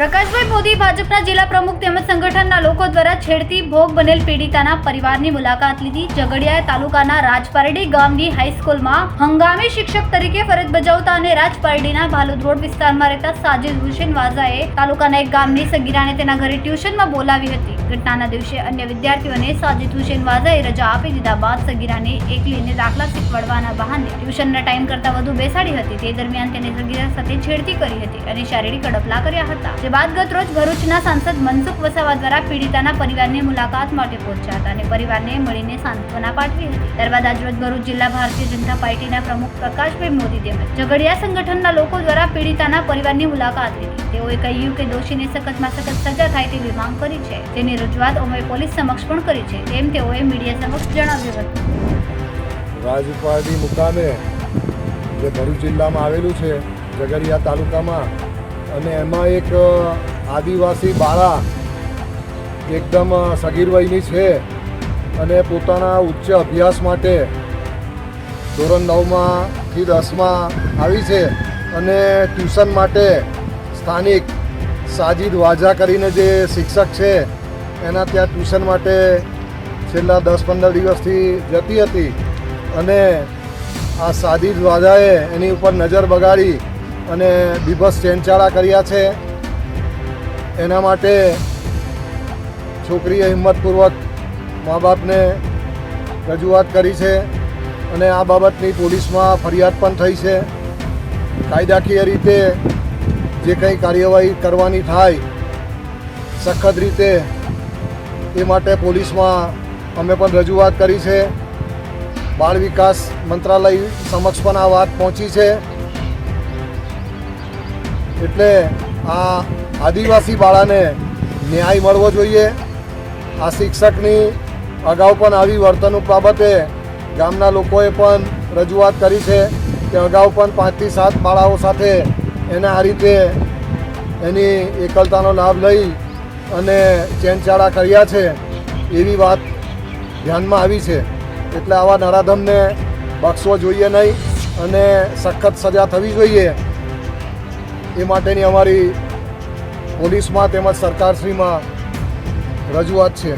પ્રકાશભાઈ મોદી ભાજપના જિલ્લા પ્રમુખ તેમજ સંગઠનના લોકો દ્વારા છેડતી ભોગ બનેલ પીડિતાના પરિવારની મુલાકાત લીધી. ઝઘડિયા તાલુકાના રાજપારડી ગામની હાઈસ્કૂલમાં હંગામી શિક્ષક તરીકે ફરજ બજાવતા અને રાજપારડીના ભાલુદ રોડ વિસ્તારમાં રહેતા સાજિદ હુસેન વાઝાએ તાલુકાના એક ગામની સગીરાને તેના ઘરે ટ્યુશનમાં બોલાવી હતી. ઘટનાના દિવસે અન્ય વિદ્યાર્થીઓને સાજિદ હુસેન વાઝાએ રજા આપી દીધા બાદ સગીરાને એકલીને દાખલા શીખવાડવાના બહાને ટ્યુશનના ટાઈમ કરતાં વધુ બેસાડી હતી. તે દરમિયાન તેને સગીરા સાથે છેડતી કરી હતી અને શારીરિક અડપલા કર્યા હતા. જે બાદ ગત રોજ ભરૂચના સાંસદ મનસુખ વસાવા દ્વારા પીડિતાના પરિવારની મુલાકાત માટે પહોંચ્યા હતા અને પરિવારને મળીને સાંત્વના પાઠવી હતી. ત્યારબાદ આજરોજ ભરૂચ જિલ્લા ભારતીય જનતા પાર્ટીના પ્રમુખ પ્રકાશભાઈ મોદી તેમજ ઝઘડિયા સંગઠનના લોકો દ્વારા પીડિતાના પરિવારની મુલાકાત લીધી. તેઓએ કહ્યું કે દોષીને સખતમાં સખત સજા થાય તેવી માંગ કરી છે. તેની રજૂઆત અમે પોલીસ સમક્ષ પણ કરી છે, તેમ તેઓએ મીડિયા સમક્ષ જણાવ્યું હતું. રાજપારડી મુકામે જે ભરૂચ જિલ્લામાં આવેલું છે, ઝઘડિયા તાલુકામાં અને એમાં એક આદિવાસી બાળા એકદમ સગીર વયની છે અને પોતાના ઉચ્ચ અભ્યાસ માટે ધોરણ નવમાંથી દસમાં આવી છે અને ટ્યુશન માટે સ્થાનિક સાજિદ વાજા કરીને જે શિક્ષક છે, એના ત્યાં ટ્યુશન માટે છેલ્લા દસ પંદર દિવસથી જતી હતી અને આ સાદિદ વાજાએ એની ઉપર નજર બગાડી અને બીભસ ચેનચાળા કર્યા છે. એના માટે છોકરીએ હિંમતપૂર્વક મા બાપને રજૂઆત કરી છે અને આ બાબતની પોલીસમાં ફરિયાદ પણ થઈ છે. કાયદાકીય રીતે જે કંઈ કાર્યવાહી કરવાની થાય, સખત રીતે એ માટે પોલીસમાં અમે પણ રજૂઆત કરી છે. બાળ વિકાસ મંત્રાલય સમક્ષ પણ આ વાત પહોંચી છે. એટલે આ આદિવાસી બાળાને ન્યાય મળવો જોઈએ. આ શિક્ષકની અગાઉ પણ આવી વર્તણૂક બાબતે ગામના લોકોએ પણ રજૂઆત કરી છે કે અગાઉ પણ પાંચથી સાત બાળાઓ સાથે એને આ રીતે એની એકલતાનો લાભ લઈ અને ચેનચાળા કર્યા છે એવી વાત ધ્યાનમાં આવી છે. એટલે આવા નરાધમને બક્ષવો જોઈએ નહીં અને સખત સજા થવી જોઈએ. એ માટેની અમારી પોલીસમાં તેમજ સરકારશ્રીમાં રજૂઆત છે.